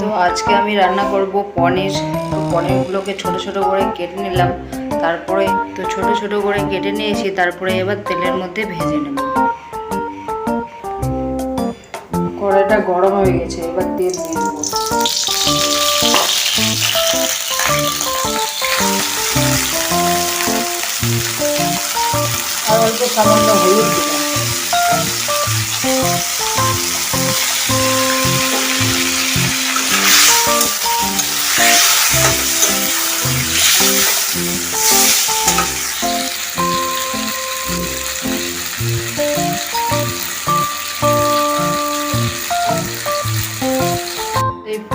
তো আজকে আমি রান্না করব পনির। তো পনিরগুলোকে ছোট ছোট করে কেটে নিলাম। তারপরে তো ছোট ছোট করে কেটে নিয়েছি, তারপরে এবার তেলের মধ্যে ভেজে নেব। কড়াইটা গরম হয়ে গেছে, এবার তেল দিয়ে দেবো। আর অল্প সামান্য হলুদ দিলাম।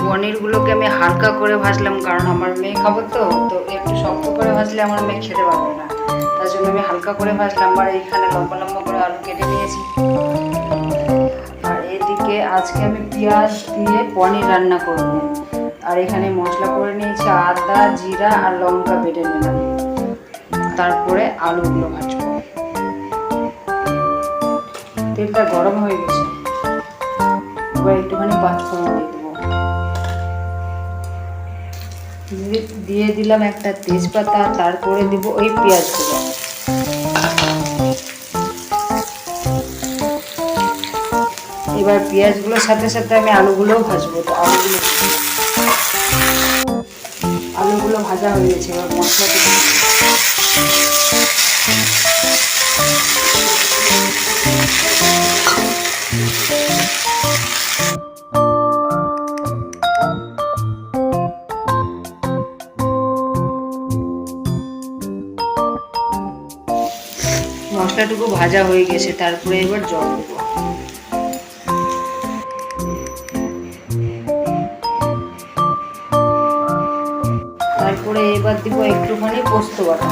পনিরগুলোকে আমি হালকা করে ভাজলাম, কারণ আমার মেয়ে খাব তো তো একটু শক্ত করে ভাজলে আমার মেয়ে খেতে পারবে না। তার জন্য আমি হালকা করে ভাজলাম, আর এইখানে লম্বা লম্বা করে আলু কেটে নিয়েছি। আর এদিকে আজকে আমি পেঁয়াজ দিয়ে পনির রান্না করব। আর এখানে মশলা করে নিয়েছি আদা, জিরা আর লঙ্কা বেটে নিলাম। তারপরে আলুগুলো ভাজবো। তেলটা গরম হয়ে গেছে। এবার একটুখানি পাঁচফোড়ন দিয়ে দেবো দিয়ে- দিলাম একটা তেজপাতা, তারপরে দিব ওই পেঁয়াজগুলো। এবার পেঁয়াজগুলোর সাথে সাথে আমি আলুগুলোও ভাজবো, তো আলুগুলো আলুগুলো ভাজা হয়ে গেছে, এবার মশলাটা মশলাটুকু ভাজা হয়ে গেছে, তারপরে এবার জল দেবো। তারপরে এবার দিব একটুখানি পোস্ত বাটা।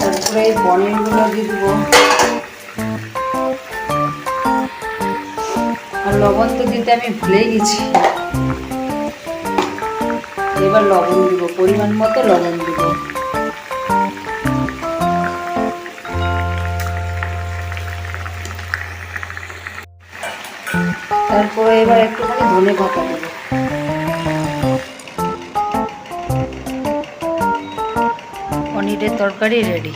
তারপরে পনিরগুলো দিয়ে দেবো। আর লবণ তো দিতে আমি ভুলে গেছি। এবার লবণ দিব, পরিমাণ মতো লবণ দিব। তারপরে এবার একটুখানি ধনে পাতা দেবো। পনিরের তরকারি রেডি